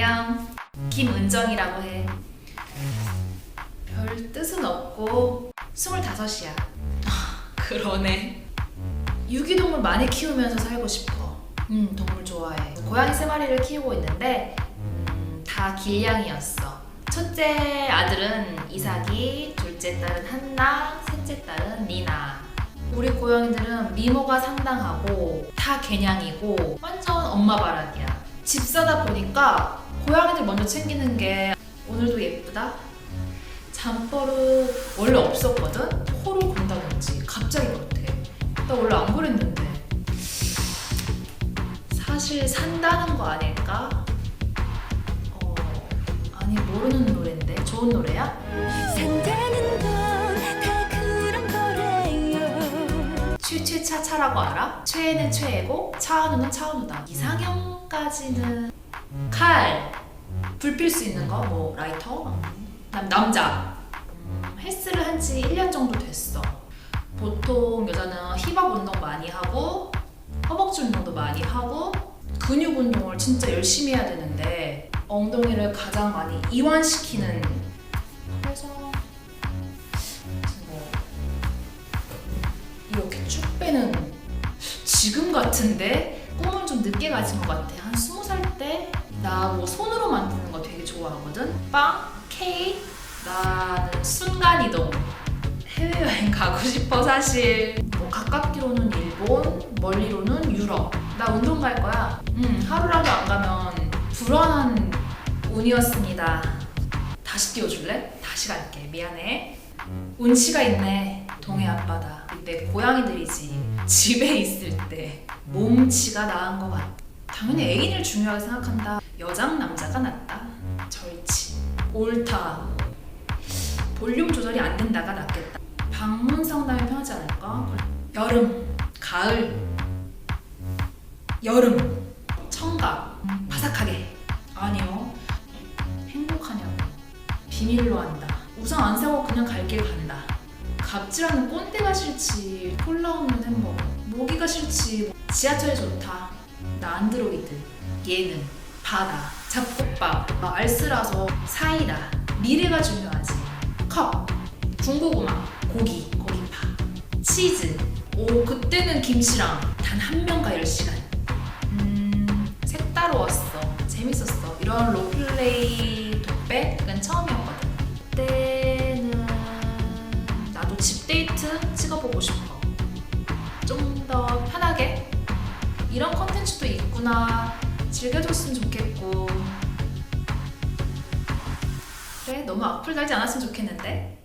안녕. 김은정이라고 해. 별 뜻은 없고 스물다섯이야. 그러네. 유기동물 많이 키우면서 살고 싶어. 음, 동물 좋아해. 고양이 세 마리를 키우고 있는데 음, 다 길냥이였어. 첫째 아들은 이삭이, 둘째 딸은 한나, 셋째 딸은 니나. 우리 고양이들은 미모가 상당하고 다 개냥이고 완전 엄마 바라기야. 집 사다 보니까 고양이들 먼저 챙기는 게 오늘도 예쁘다. 잠버릇 원래 없었거든. 코를 곤다든지 갑자기 그렇대. 나 원래 안 그랬는데. 사실 산다는 거 아닐까? 어 아니 모르는 노래인데 좋은 노래야? 산다는 건다 그런 거래요 최최차차라고 알아? 최애는 최애고 차은우는 차은우다. 이상형까지는 칼, 불필 수 있는 거, 뭐 라이터, 남 남자. 음, 헬스를 한 지 1년 정도 됐어. 보통 여자는 힙업 운동 많이 하고 허벅지 운동도 많이 하고 근육 운동을 진짜 열심히 해야 되는데 엉덩이를 가장 많이 이완시키는 그래서 뭐 이렇게 쭉 빼는 지금 같은데 꿈을 좀 늦게 가진 것 같아. 한 스무 살 때 나 뭐 손으로 만드는 거 되게 좋아하거든. 빵, 케이크. 나는 순간 이동. 해외 여행 가고 싶어 사실. 뭐 가깝기로는 일본, 멀리로는 유럽. 나 운동 갈 거야. 음 하루라도 안 가면 불안한 운이었습니다. 다시 띄워줄래? 다시 갈게. 미안해. 운치가 있네. 동해 앞바다. 내 고양이들이지. 집에 있을 때 몸치가 나은 것 같아. 당연히 애인을 중요하게 생각한다. 여장 남자가 낫다. 절치. 옳다. 볼륨 조절이 안 된다가 낫겠다. 방문 상담이 편하지 않을까? 여름, 가을, 여름, 청각, 바삭하게. 아니요. 행복하냐고. 비밀로 한다. 우선 안 사고 그냥 갈 길 간다. 갑질하는 꼰대가 싫지. 콜라 없는 햄버거. 모기가 싫지. 지하철이 좋다. 나 안드로이드. 얘는 바다. 잡곡밥. 나 알쓰라서 사이다. 미래가 중요하지. 컵. 군고구마. 고기. 고기파. 치즈. 오 그때는 김치랑 단 한 명과 10시간. 음 색다르웠어. 재밌었어. 이런 롤플레이 이런 컨텐츠도 있구나. 즐겨줬으면 좋겠고. 그래 너무 악플 달지 않았으면 좋겠는데